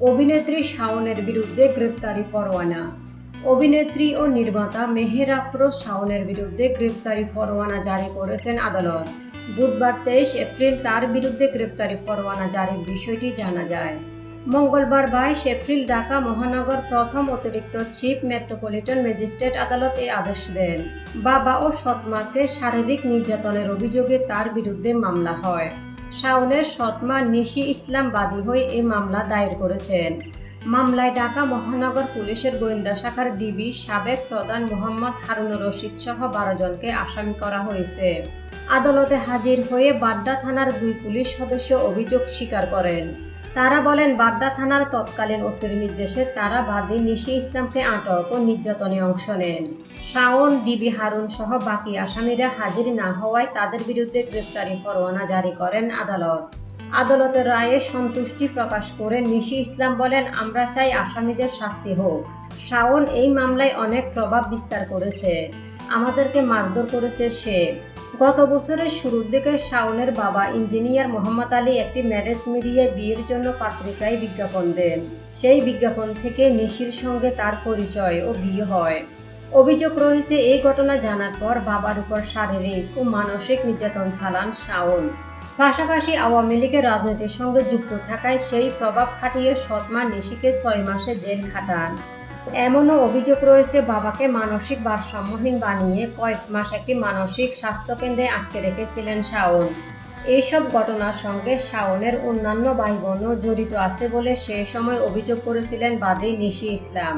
অভিনেত্রী শাওনের বিরুদ্ধে গ্রেপ্তারি পরোয়ানা। অভিনেত্রী ও নির্মাতা মেহের আফরোজ শাওনের বিরুদ্ধে গ্রেপ্তারি পরোয়ানা জারি করেছেন আদালত। বুধবার তেইশ এপ্রিল তার বিরুদ্ধে গ্রেপ্তারি পরোয়ানা জারির বিষয়টি জানা যায়। মঙ্গলবার বাইশ এপ্রিল ঢাকা মহানগর প্রথম অতিরিক্ত চিফ মেট্রোপলিটন ম্যাজিস্ট্রেট আদালত এই আদেশ দেন। বাবা ও সৎমাকে শারীরিক নির্যাতনের অভিযোগে তার বিরুদ্ধে মামলা হয়। শাওনের সৎমা নিশি ইসলাম বাদী হয়ে এই মামলা দায়ের করেছেন। মামলায় ঢাকা মহানগর পুলিশের গোয়েন্দা শাখার ডিবি সাবেক প্রধান মোহাম্মদ হারুনুর রশিদ সহ বারো জনকে আসামি করা হয়েছে। আদালতে হাজির হয়ে বাড্ডা থানার দুই পুলিশ সদস্য অভিযোগ স্বীকার করেন। তারা বলেন, বাড্ডা থানার তৎকালীন ওসির নির্দেশে তারা বাদী নিশি ইসলামকে আটক ও নির্যাতনে অংশ নেন। শাওন, ডিবি হারুন সহ বাকি আসামিরা হাজির না হওয়ায় তাদের বিরুদ্ধে গ্রেপ্তারি পরোয়ানা জারি করেন আদালত। আদালতের রায়ে সন্তুষ্টি প্রকাশ করে নিশি ইসলাম বলেন, আমরা চাই আসামিদের শাস্তি হোক। শাওন এই মামলায় অনেক প্রভাব বিস্তার করেছে। আমাদেরকে মারধর করেছে সে। গত বছরের শুরুর দিকে শাওনের বাবা ইঞ্জিনিয়ার মোহাম্মদ আলী একটি ম্যারেজ মিডিয়ায় বিয়ের জন্য পাত্রী চাই বিজ্ঞাপন দেন। সেই বিজ্ঞাপন থেকে নিশির সঙ্গে তার পরিচয় ও বিয়ে হয়। অভিযোগ রয়েছে, এই ঘটনা জানার পর বাবার উপর শারীরিক ও মানসিক নির্যাতন চালান শাওন। পাশাপাশি আওয়ামী লীগের রাজনীতির সঙ্গে যুক্ত থাকায় সেই প্রভাব খাটিয়ে সৎমা নিশিকে ছয় মাসে জেল খাটান। এমনও অভিযোগ রয়েছে, বাবাকে মানসিক ভারসাম্যহীন বানিয়ে কয়েক মাস একটি মানসিক স্বাস্থ্যকেন্দ্রে আটকে রেখেছিলেন শাওন। এইসব ঘটনার সঙ্গে শাওনের অন্যান্য ভাই বোনও জড়িত আছে বলে সে সময় অভিযোগ করেছিলেন বাদী নিশি ইসলাম।